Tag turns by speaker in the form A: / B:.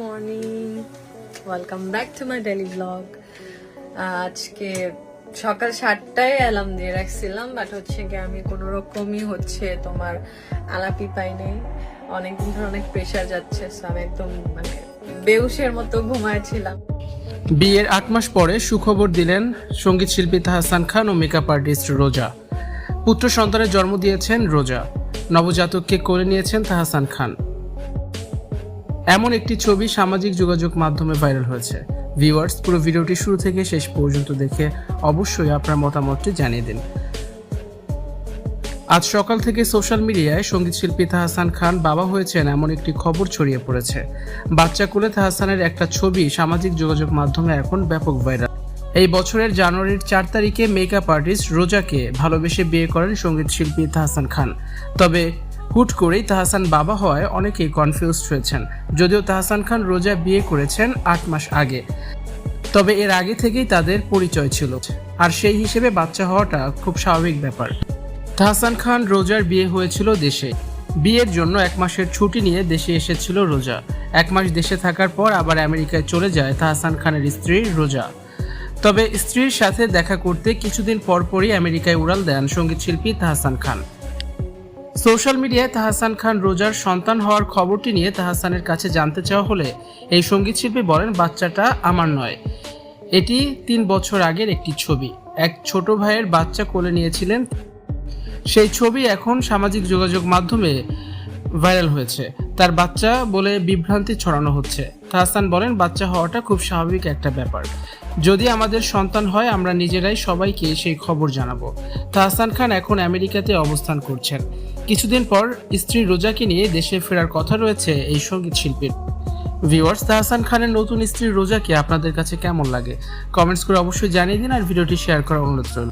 A: Morning welcome back to my daily blog আজকে সকাল সাতটায় অ্যালার্ম দিয়ে রাখছিলাম বাট হচ্ছে কি আমি কোনো রকমই হচ্ছে তোমার আলাপি পাই নাই অনেকদিন ধরে অনেক প্রেশার যাচ্ছে আমি একদম মানে বেউসের মতো ঘুমাইছিলাম
B: বিয়ের আট মাস পরে সুখবর দিলেন সংগীত শিল্পী তাহসান খান ও মেকআপ আর্টিস্ট রোজা। পুত্র সন্তানের জন্ম দিয়েছেন রোজা। নবজাতককে কোলে নিয়েছেন তাহসান খান। এমন একটি ছবি সামাজিক যোগাযোগ মাধ্যমে ভাইরাল হয়েছে। ভিউয়ার্স, পুরো ভিডিওটি শুরু থেকে শেষ পর্যন্ত দেখে অবশ্যই আপনার মতামতটি জানিয়ে দিন। আজ সকাল থেকে সোশ্যাল মিডিয়ায় সংগীত শিল্পী তাহসান খান বাবা হয়েছেন এমন একটি খবর ছড়িয়ে পড়েছে। বাচ্চা কোলে তাহসানের একটা ছবি সামাজিক যোগাযোগ মাধ্যমে এখন ব্যাপক ভাইরাল। এই বছরের জানুয়ারির চার তারিখে মেকআপ আর্টিস্ট রোজাকে ভালোবেসে বিয়ে করেন সংগীত শিল্পী তাহসান খান। তবে হুট করেই তাহসান বাবা হওয়ায় অনেকেই কনফিউজড হয়েছেন। যদিও তাহসান খান রোজা বিয়ে করেছেন আট মাস আগে। তবে এর আগে থেকেই তাদের পরিচয় ছিল। আর সেই হিসেবে বাচ্চা হওয়াটা খুব স্বাভাবিক ব্যাপার। তাহসান খান রোজার বিয়ে হয়েছিল দেশে। বিয়ের জন্য এক মাসের ছুটি নিয়ে দেশে এসেছিল রোজা। এক মাস দেশে থাকার পর আবার আমেরিকায় চলে যায় তাহসান খানের স্ত্রী রোজা। তবে স্ত্রীর সাথে দেখা করতে কিছুদিন পরপরই আমেরিকায় উড়াল দেন সংগীত শিল্পী তাহসান খান। সোশ্যাল মিডিয়ায় তাহাসান খান রোজার সন্তান হওয়ার খবরটি নিয়ে তাহাসানের কাছে জানতে চাওয়া হলে এই সঙ্গীতশিল্পী বলেন, বাচ্চাটা আমার নয়। এটি তিন বছর আগের একটি ছবি। এক ছোট ভাইয়ের বাচ্চা কোলে নিয়েছিলেন। সেই ছবি এখন সামাজিক যোগাযোগ মাধ্যমে ভাইরাল হয়েছে। তার বাচ্চা বলে বিভ্রান্তি ছড়ানো হচ্ছে। তাহসান বলেন, বাচ্চা হওয়াটা খুব স্বাভাবিক একটা ব্যাপার। যদি আমাদের সন্তান হয়, আমরা নিজেরাই সবাইকে সেই খবর জানাব। তাহসান খান এখন আমেরিকাতে অবস্থান করছেন। কিছুদিন পর স্ত্রী রোজাকে নিয়ে দেশে ফেরার কথা রয়েছে এই সংগীত শিল্পীর। ভিউয়ার্স তাহসান খানের নতুন স্ত্রী রোজাকে আপনাদের কাছে কেমন লাগে? কমেন্টস করে অবশ্যই জানিয়ে দিন আর ভিডিওটি শেয়ার করার অনুরোধ রইল।